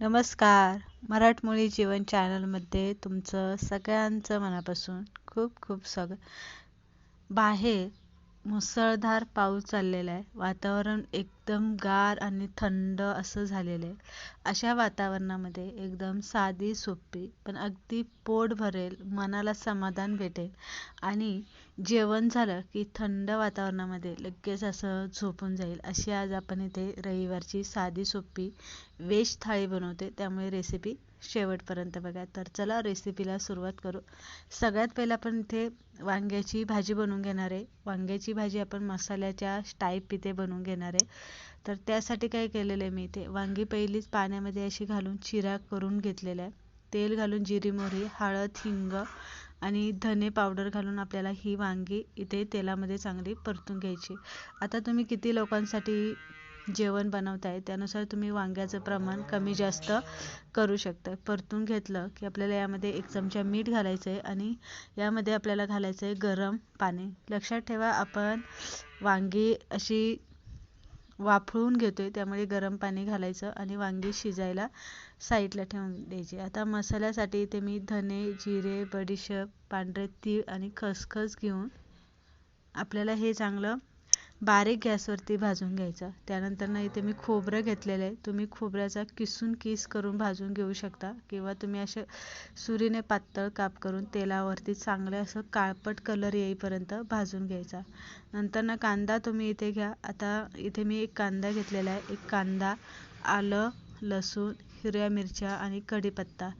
नमस्कार. मराठमोळी जीवन चॅनलमध्ये तुमचं सगळ्यांचं मनापासून खूप खूप स्वागत. बाहेर मुसळधार पाऊस चाललेला आहे. वातावरण एकदम गार आणि थंड असं झालेलं आहे. अशा वातावरणामध्ये एकदम साधी सोपी पण अगदी पोट भरेल मनाला समाधान भेटेल आणि जेवण झालं की थंड वातावरणामध्ये लगेच असं झोपून जाईल. अशी आज आपण इथे रविवारची साधी सोपी वेज थाळी बनवते. त्यामुळे रेसिपी शेवटपर्यंत बघा. तर चला रेसिपीला सुरुवात करू. सगळ्यात पहिलं आपण इथे वांग्याची भाजी बनवून घेणार आहे. वांग्याची भाजी आपण मसाल्याच्या टाईप इथे बनवून घेणार आहे. तर त्यासाठी काय केलेलं आहे मी इथे? वांगी पहिलीच पाण्यामध्ये अशी घालून चिरा करून घेतलेला आहे. तेल घालून जिरी मोहरी हळद हिंग आणि धने पावडर घालून आपल्याला ही वांगी इथे तेलामध्ये चांगली परतून घ्यायची. आता तुम्ही किती लोकांसाठी जेवण बनवताय? त्यानुसार तुम्ही वांग्याचं प्रमाण कमी जास्त करू शकता. परतून घेतलं की आपल्याला यामध्ये एक चमचा मीठ घालायचं आहे आणि यामध्ये आपल्याला घालायचं आहे गरम पाणी. लक्षात ठेवा आपण वांगी अशी वाफळून आहे त्यामुळे गरम पाणी घालायचं आणि वांगी शिजायला साईडला ठेवून द्यायची. आता मसाल्यासाठी इथे मी धने जिरे बडीशेप पांढरे तीळ आणि खसखस घेऊन आपल्याला हे चांगलं बारीक गॅसवरती भाजून घ्यायचं. त्यानंतर ना इथे मी खोबरं घेतलेलं आहे. तुम्ही खोबऱ्याचा किसून किस करून भाजून घेऊ शकता. किंवा तुम्ही असे सुरीने पातळ काप करून तेलावरती चांगलं असं काळपट कलर येईपर्यंत भाजून घ्यायचा. नंतर ना कांदा तुम्ही इथे घ्या. आता इथे मी एक कांदा घेतलेला आहे. एक कांदा आलं लसूण हिरव्या मिरच्या आणि कढीपत्ता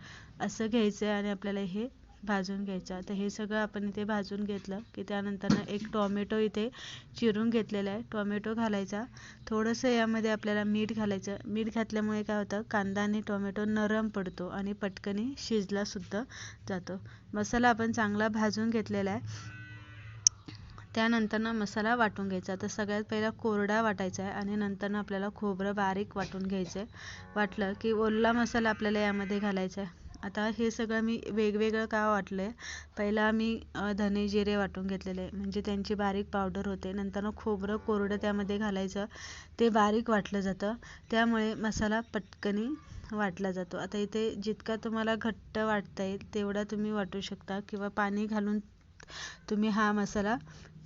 असं घ्यायचं आहे आणि आपल्याला हे भाजून घ्यायचा. तर हे सगळं आपण इथे भाजून घेतलं की त्यानंतर एक टॉमॅटो इथे चिरून घेतलेला आहे. टॉमॅटो घालायचा. थोडंसं यामध्ये आपल्याला मीठ घालायचं. मीठ घातल्यामुळे काय होतं? कांदा आणि टॉमॅटो नरम पडतो आणि पटकनी शिजलासुद्धा जातो. मसाला आपण चांगला भाजून घेतलेला आहे. त्यानंतर ना मसाला वाटून घ्यायचा. तर सगळ्यात पहिला कोरडा वाटायचा आहे आणि नंतर आपल्याला खोबरं बारीक वाटून घ्यायचं आहे वाटलं की ओला मसाला आपल्याला यामध्ये घालायचा आहे. आता हे सगळं मी वेगवेगळं का वाटलं आहे पहिला मी धने जिरे वाटून घेतलेले. म्हणजे त्यांची बारीक पावडर होते. नंतर खोबरं कोरडं त्यामध्ये घालायचं. ते बारीक वाटलं जातं. त्यामुळे मसाला पटकनी वाटला जातो. आता इथे जितका तुम्हाला घट्ट वाटता येईल तेवढा तुम्ही वाटू शकता. किंवा पाणी घालून तुम्ही हा मसाला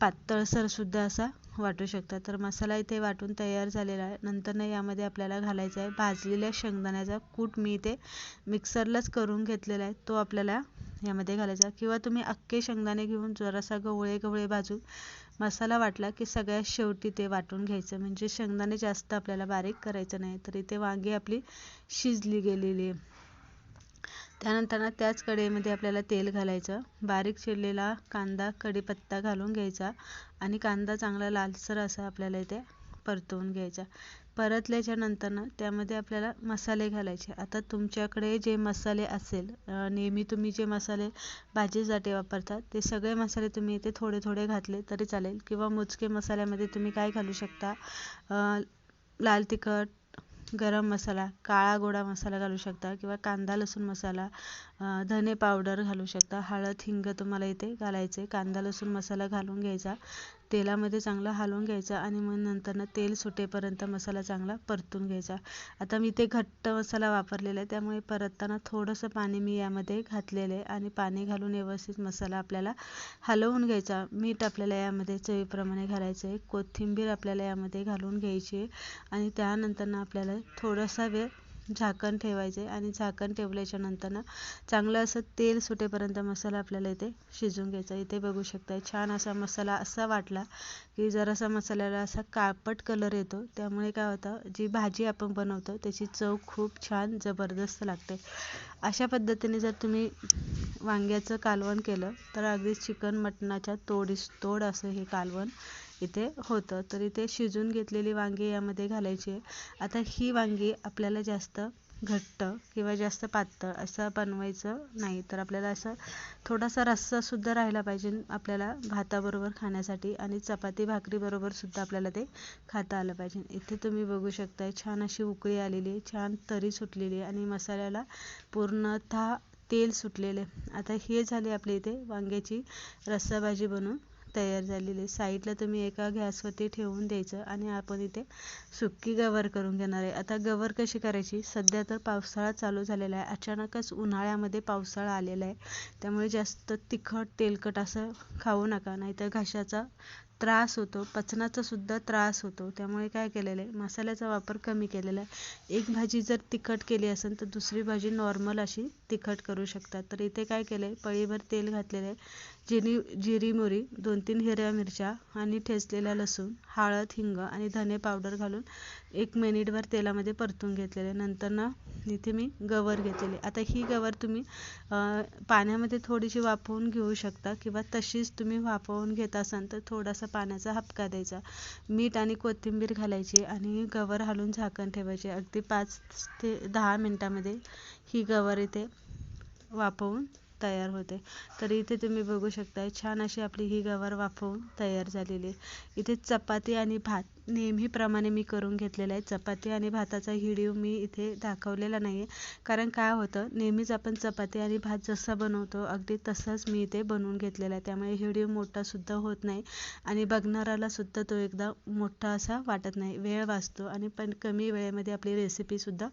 पातळसरसुद्धा असा वाटू शकता तर मसाला इथे वाटून तयार झालेला आहे. नंतरनं यामध्ये आपल्याला घालायचा आहे. भाजलेल्या शेंगदाण्याचा कूट मी इथे मिक्सरलाच करून घेतलेला आहे. तो आपल्याला यामध्ये घालायचा किंवा तुम्ही अख्खे शेंगदाणे घेऊन जरासा गवळे गवळे भाजून मसाला वाटला की सगळ्यात शेवटी ते वाटून घ्यायचं. म्हणजे शेंगदाणे जास्त आपल्याला बारीक करायचं नाही. तर इथे वांगी आपली शिजली गेलेली आहे. त्यानंतर त्याच कढईमध्ये आपल्याला तेल घालायचं. बारीक चिरलेला कांदा कढीपत्ता घालून घ्यायचा आणि कांदा चांगला लालसर असा आपल्याला इथे परतवून घ्यायचा. परतल्याच्या नंतर त्यामध्ये आपल्याला मसाले घालायचे. आता तुमच्याकडे जे मसाले असेल नेहमी तुम्ही जे मसाले भाजीसाठी वापरता ते सगळे मसाले तुम्ही इथे थोडे थोडे घातले तरी चालेल. किंवा मोजके मसाल्यामध्ये तुम्ही काय घालू शकता? लाल तिखट गरम मसाला काळा गोडा मसाला घालू शकता किंवा कांदा लसूण मसाला धने पावडर घालू शकता. हळद हिंग तुम्हाला इथे घालायचे कांदा लसूण मसाला घालून घ्यायचा. तेलामध्ये चांगला हलवून घ्यायचा आणि मग नंतर तेल सुटेपर्यंत मसाला चांगला परतून घ्यायचा. आता मी ते घट्ट मसाला वापरलेला आहे. त्यामुळे परतताना थोडंसं पाणी मी यामध्ये घातलेलं आहे आणि पाणी घालून व्यवस्थित मसाला आपल्याला हलवून घ्यायचा. मीठ आपल्याला यामध्ये चवीप्रमाणे घालायचं आहे. कोथिंबीर आपल्याला यामध्ये घालून घ्यायची आहे. आणि त्यानंतर आपल्याला थोडासा वेळ झाकण ठेवायचे आणि झाकण ठेवल्याच्या नंतर ना चांगलं असं तेल सुटेपर्यंत मसाला आपल्याला इथे शिजवून घ्यायचा. इथे बघू शकता छान असा मसाला असा वाटला की जरासा मसाल्याला असा काळपट कलर येतो. त्यामुळे काय होतं जी भाजी आपण बनवतो त्याची चव खूप छान जबरदस्त लागते. अशा पद्धतीने जर तुम्ही वांग्याचं कालवण केलं तर अगदी चिकन मटणाच्या तोडीस तोड असं हे कालवण इथे होतं. तर इथे शिजून घेतलेली वांगी यामध्ये घालायची. आता ही वांगी आपल्याला जास्त घट्ट किंवा जास्त पातळ असं बनवायचं नाही. तर आपल्याला असं थोडासा रस्सासुद्धा राहिला पाहिजे आपल्याला भाताबरोबर खाण्यासाठी आणि चपाती भाकरीबरोबर सुद्धा आपल्याला ते खाता आलं पाहिजे. इथे तुम्ही बघू शकताय छान अशी उकळी आलेली छान तरी सुटलेली आणि मसाल्याला पूर्णतः तेल सुटलेले आता हे झाले आपल्या इथे वांग्याची रस्सा भाजी बनवून तयार झालेली आहे. साईडला तुम्ही एका गॅसवरती ठेवून द्यायचं आणि आपण इथे सुक्की गवर करून घेणार आहे. आता गवर कशी करायची? सध्या तर पावसाळा चालू झालेला आहे. अचानकच उन्हाळ्यामध्ये पावसाळा आलेला आहे. त्यामुळे जास्त तिखट तेलकट असं खाऊ नका. नाहीतर घशाचा त्रास होतो पचनाचा सुद्धा त्रास होतो. त्यामुळे काय केलेलं आहे? मसाल्याचा वापर कमी केलेला आहे. एक भाजी जर तिखट केली असेल तर दुसरी भाजी नॉर्मल अशी तिखट करू शकता तर इथे काय केलं आहे पळीभर तेल घातलेलं आहे. जिरी जिरी मोरी दोन तीन हिरव्या मिरच्या आणि ठेचलेला लसूण हळद हिंग आणि धने पावडर घालून एक मिनिटभर तेलामध्ये परतून घेतलेले नंतर ना इथे मी गवर घेतलेली आता ही गवर तुम्ही पाण्यामध्ये थोडीशी वाफवून घेऊ शकता किंवा तशीच तुम्ही वाफवून घेत असाल तर थोडासा पाण्याचा हपका द्यायचा. मीठ आणि कोथिंबीर घालायची आणि गवर हलवून झाकण ठेवायचे. अगदी पाच ते दहा मिनटामध्ये ही गवर इथे वाफवून तयार होते. तर इथे तुम्ही बघू शकता छान अशी आपली ही गवार वाफवून तयार झालेली आहे. इथे चपाती आणि भात नेहमीप्रमाणे मी करून घेतलेला आहे. चपाती आणि भाताचा व्हिडिओ मी इथे दाखवलेला नाही आहे कारण काय होतं नेहमीच आपण चपाती आणि भात जसा बनवतो अगदी तसाच मी इथे बनवून घेतलेला आहे. त्यामुळे व्हिडिओ मोठासुद्धा होत नाही आणि बघणाऱ्यालासुद्धा तो एकदा मोठा असा वाटत नाही. वेळ वाचतो आणि पण कमी वेळेमध्ये आपली रेसिपीसुद्धा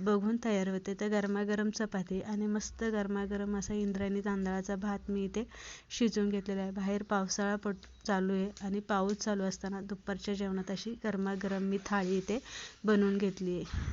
बघून तयार होते. तर गरमागरम चपाती आणि मस्त गरमागरम असा इंद्रायणी तांदळाचा भात मी इथे शिजवून घेतलेला आहे. बाहेर पावसाळा पड चालू आहे आणि पाऊस चालू असताना दुपारच्या जेवणात अशी गरमागरम मी थाळी इथे बनवून घेतली आहे.